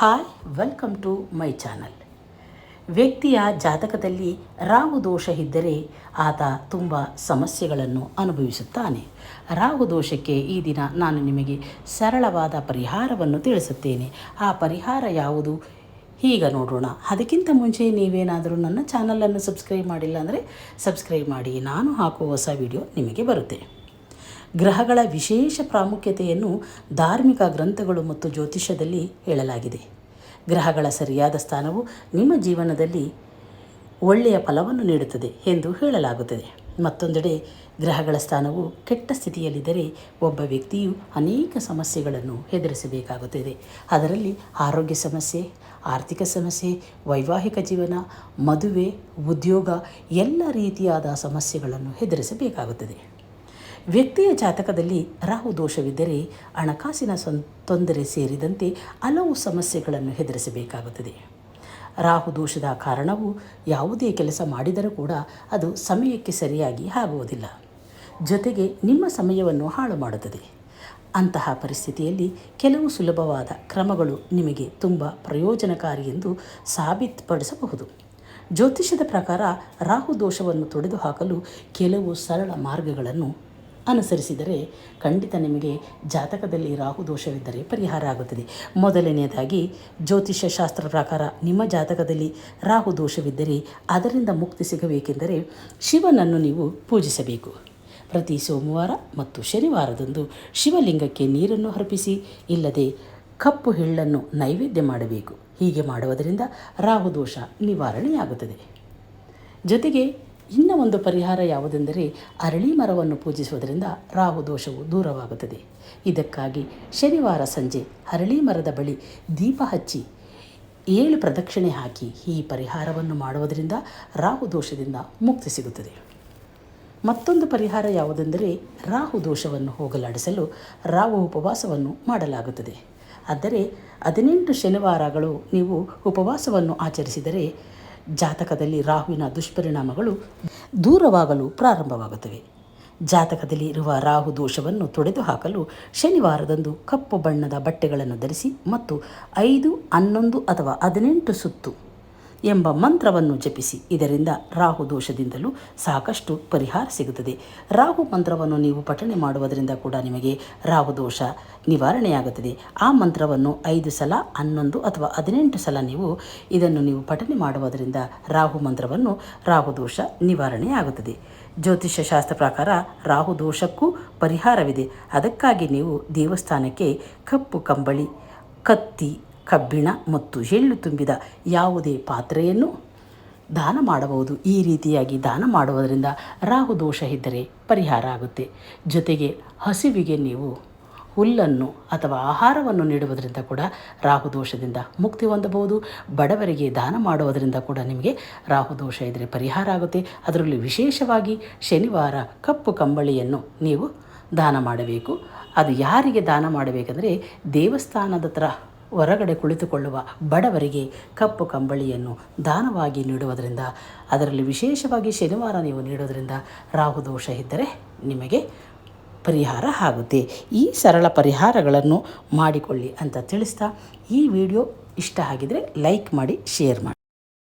Hi, welcome to my channel. ವ್ಯಕ್ತಿಯ ಜಾತಕದಲ್ಲಿ ರಾಹು ದೋಷ ಇದ್ದರೆ ಆತ ತುಂಬ ಸಮಸ್ಯೆಗಳನ್ನು ಅನುಭವಿಸುತ್ತಾನೆ. ರಾಹು ದೋಷಕ್ಕೆ ಈ ದಿನ ನಾನು ನಿಮಗೆ ಸರಳವಾದ ಪರಿಹಾರವನ್ನು ತಿಳಿಸುತ್ತೇನೆ. ಆ ಪರಿಹಾರ ಯಾವುದು? ಈಗ ನೋಡೋಣ. ಅದಕ್ಕಿಂತ ಮುಂಚೆ ನೀವೇನಾದರೂ ನನ್ನ ಚಾನಲನ್ನು ಸಬ್ಸ್ಕ್ರೈಬ್ ಮಾಡಿಲ್ಲ ಅಂದರೆ ಸಬ್ಸ್ಕ್ರೈಬ್ ಮಾಡಿ. ನಾನು ಹಾಕುವ ಹೊಸ ವಿಡಿಯೋ ನಿಮಗೆ ಬರುತ್ತೆ. ಗ್ರಹಗಳ ವಿಶೇಷ ಪ್ರಾಮುಖ್ಯತೆಯನ್ನು ಧಾರ್ಮಿಕ ಗ್ರಂಥಗಳು ಮತ್ತು ಜ್ಯೋತಿಷ್ಯದಲ್ಲಿ ಹೇಳಲಾಗಿದೆ. ಗ್ರಹಗಳ ಸರಿಯಾದ ಸ್ಥಾನವು ನಿಮ್ಮ ಜೀವನದಲ್ಲಿ ಒಳ್ಳೆಯ ಫಲವನ್ನು ನೀಡುತ್ತದೆ ಎಂದು ಹೇಳಲಾಗುತ್ತದೆ. ಮತ್ತೊಂದೆಡೆ, ಗ್ರಹಗಳ ಸ್ಥಾನವು ಕೆಟ್ಟ ಸ್ಥಿತಿಯಲ್ಲಿದ್ದರೆ ಒಬ್ಬ ವ್ಯಕ್ತಿಯು ಅನೇಕ ಸಮಸ್ಯೆಗಳನ್ನು ಎದುರಿಸಬೇಕಾಗುತ್ತದೆ. ಅದರಲ್ಲಿ ಆರೋಗ್ಯ ಸಮಸ್ಯೆ, ಆರ್ಥಿಕ ಸಮಸ್ಯೆ, ವೈವಾಹಿಕ ಜೀವನ, ಮದುವೆ, ಉದ್ಯೋಗ, ಎಲ್ಲ ರೀತಿಯಾದ ಸಮಸ್ಯೆಗಳನ್ನು ಎದುರಿಸಬೇಕಾಗುತ್ತದೆ. ವ್ಯಕ್ತಿಯ ಜಾತಕದಲ್ಲಿ ರಾಹು ದೋಷವಿದ್ದರೆ ಹಣಕಾಸಿನ ತೊಂದರೆ ಸೇರಿದಂತೆ ಹಲವು ಸಮಸ್ಯೆಗಳನ್ನು ಎದುರಿಸಬೇಕಾಗುತ್ತದೆ ರಾಹು ದೋಷದ ಕಾರಣವು ಯಾವುದೇ ಕೆಲಸ ಮಾಡಿದರೂ ಕೂಡ ಅದು ಸಮಯಕ್ಕೆ ಸರಿಯಾಗಿ ಆಗುವುದಿಲ್ಲ. ಜೊತೆಗೆ ನಿಮ್ಮ ಸಮಯವನ್ನು ಹಾಳು ಮಾಡುತ್ತದೆ. ಅಂತಹ ಪರಿಸ್ಥಿತಿಯಲ್ಲಿ ಕೆಲವು ಸುಲಭವಾದ ಕ್ರಮಗಳು ನಿಮಗೆ ತುಂಬ ಪ್ರಯೋಜನಕಾರಿ ಎಂದು ಸಾಬೀತುಪಡಿಸಬಹುದು. ಜ್ಯೋತಿಷ್ಯದ ಪ್ರಕಾರ ರಾಹು ದೋಷವನ್ನು ತೊಡೆದುಹಾಕಲು ಕೆಲವು ಸರಳ ಮಾರ್ಗಗಳನ್ನು ಅನುಸರಿಸಿದರೆ ಖಂಡಿತ ನಿಮಗೆ ಜಾತಕದಲ್ಲಿ ರಾಹು ದೋಷವಿದ್ದರೆ ಪರಿಹಾರ ಆಗುತ್ತದೆ. ಮೊದಲನೆಯದಾಗಿ, ಜ್ಯೋತಿಷ್ಯ ಶಾಸ್ತ್ರ ಪ್ರಕಾರ ನಿಮ್ಮ ಜಾತಕದಲ್ಲಿ ರಾಹು ದೋಷವಿದ್ದರೆ ಅದರಿಂದ ಮುಕ್ತಿ ಸಿಗಬೇಕೆಂದರೆ ಶಿವನನ್ನು ನೀವು ಪೂಜಿಸಬೇಕು. ಪ್ರತಿ ಸೋಮವಾರ ಮತ್ತು ಶನಿವಾರದಂದು ಶಿವಲಿಂಗಕ್ಕೆ ನೀರನ್ನು ಅರ್ಪಿಸಿ, ಇಲ್ಲದೆ ಕಪ್ಪು ಹಿಳ್ಳನ್ನು ನೈವೇದ್ಯ ಮಾಡಬೇಕು. ಹೀಗೆ ಮಾಡುವುದರಿಂದ ರಾಹು ದೋಷ ನಿವಾರಣೆಯಾಗುತ್ತದೆ. ಜೊತೆಗೆ ಇನ್ನು ಒಂದು ಪರಿಹಾರ ಯಾವುದೆಂದರೆ ಅರಳಿ ಮರವನ್ನು ಪೂಜಿಸುವುದರಿಂದ ರಾಹು ದೋಷವು ದೂರವಾಗುತ್ತದೆ. ಇದಕ್ಕಾಗಿ ಶನಿವಾರ ಸಂಜೆ ಅರಳಿ ಮರದ ಬಳಿ ದೀಪ ಹಚ್ಚಿ ಏಳು ಪ್ರದಕ್ಷಿಣೆ ಹಾಕಿ ಈ ಪರಿಹಾರವನ್ನು ಮಾಡುವುದರಿಂದ ರಾಹು ದೋಷದಿಂದ ಮುಕ್ತಿ ಸಿಗುತ್ತದೆ. ಮತ್ತೊಂದು ಪರಿಹಾರ ಯಾವುದೆಂದರೆ ರಾಹು ದೋಷವನ್ನು ಹೋಗಲಾಡಿಸಲು ರಾಹು ಉಪವಾಸವನ್ನು ಮಾಡಲಾಗುತ್ತದೆ. ಆದರೆ ಹದಿನೆಂಟು ಶನಿವಾರಗಳು ನೀವು ಉಪವಾಸವನ್ನು ಆಚರಿಸಿದರೆ ಜಾತಕದಲ್ಲಿ ರಾಹುವಿನ ದುಷ್ಪರಿಣಾಮಗಳು ದೂರವಾಗಲು ಪ್ರಾರಂಭವಾಗುತ್ತವೆ. ಜಾತಕದಲ್ಲಿ ಇರುವ ರಾಹು ದೋಷವನ್ನು ತೊಡೆದುಹಾಕಲು ಶನಿವಾರದಂದು ಕಪ್ಪು ಬಣ್ಣದ ಬಟ್ಟೆಗಳನ್ನು ಧರಿಸಿ ಮತ್ತು ಐದು, ಹನ್ನೊಂದು ಅಥವಾ ಹದಿನೆಂಟು ಸುತ್ತು ಎಂಬ ಮಂತ್ರವನ್ನು ಜಪಿಸಿ. ಇದರಿಂದ ರಾಹು ದೋಷದಿಂದಲೂ ಸಾಕಷ್ಟು ಪರಿಹಾರ ಸಿಗುತ್ತದೆ. ರಾಹು ಮಂತ್ರವನ್ನು ನೀವು ಪಠಣೆ ಮಾಡುವುದರಿಂದ ಕೂಡ ನಿಮಗೆ ರಾಹು ದೋಷ ನಿವಾರಣೆಯಾಗುತ್ತದೆ. ಆ ಮಂತ್ರವನ್ನು ಐದು ಸಲ, ಹನ್ನೊಂದು ಅಥವಾ ಹದಿನೆಂಟು ಸಲ ನೀವು ಇದನ್ನು ನೀವು ಪಠನೆ ಮಾಡುವುದರಿಂದ ರಾಹು ಮಂತ್ರವನ್ನು ರಾಹು ದೋಷ ನಿವಾರಣೆಯಾಗುತ್ತದೆ. ಜ್ಯೋತಿಷ್ಯ ಶಾಸ್ತ್ರ ಪ್ರಕಾರ ರಾಹು ದೋಷಕ್ಕೂ ಪರಿಹಾರವಿದೆ. ಅದಕ್ಕಾಗಿ ನೀವು ದೇವಸ್ಥಾನಕ್ಕೆ ಕಪ್ಪು ಕಂಬಳಿ, ಕತ್ತಿ ಕಬ್ಬಿಣ ಮತ್ತು ಎಳ್ಳು ತುಂಬಿದ ಯಾವುದೇ ಪಾತ್ರೆಯನ್ನು ದಾನ ಮಾಡಬಹುದು. ಈ ರೀತಿಯಾಗಿ ದಾನ ಮಾಡುವುದರಿಂದ ರಾಹು ದೋಷ ಇದ್ದರೆ ಪರಿಹಾರ ಆಗುತ್ತೆ. ಜೊತೆಗೆ ಹಸಿವಿಗೆ ನೀವು ಹುಲ್ಲನ್ನು ಅಥವಾ ಆಹಾರವನ್ನು ನೀಡುವುದರಿಂದ ಕೂಡ ರಾಹು ದೋಷದಿಂದ ಮುಕ್ತಿ ಹೊಂದಬಹುದು. ಬಡವರಿಗೆ ದಾನ ಮಾಡುವುದರಿಂದ ಕೂಡ ನಿಮಗೆ ರಾಹು ದೋಷ ಇದ್ದರೆ ಪರಿಹಾರ ಆಗುತ್ತೆ. ಅದರಲ್ಲಿ ವಿಶೇಷವಾಗಿ ಶನಿವಾರ ಕಪ್ಪು ಕಂಬಳಿಯನ್ನು ನೀವು ದಾನ ಮಾಡಬೇಕು. ಅದು ಯಾರಿಗೆ ದಾನ ಮಾಡಬೇಕಂದರೆ ದೇವಸ್ಥಾನದ ಹತ್ರ ಹೊರಗಡೆ ಕುಳಿತುಕೊಳ್ಳುವ ಬಡವರಿಗೆ ಕಪ್ಪು ಕಂಬಳಿಯನ್ನು ದಾನವಾಗಿ ನೀಡುವುದರಿಂದ, ಅದರಲ್ಲಿ ವಿಶೇಷವಾಗಿ ಶನಿವಾರ ನೀವು ನೀಡೋದರಿಂದ ರಾಹು ದೋಷ ಇದ್ದರೆ ನಿಮಗೆ ಪರಿಹಾರ ಆಗುತ್ತೆ. ಈ ಸರಳ ಪರಿಹಾರಗಳನ್ನು ಮಾಡಿಕೊಳ್ಳಿ ಅಂತ ತಿಳಿಸ್ತಾ ಈ ವಿಡಿಯೋ ಇಷ್ಟ ಆಗಿದರೆ ಲೈಕ್ ಮಾಡಿ, ಶೇರ್ ಮಾಡಿ.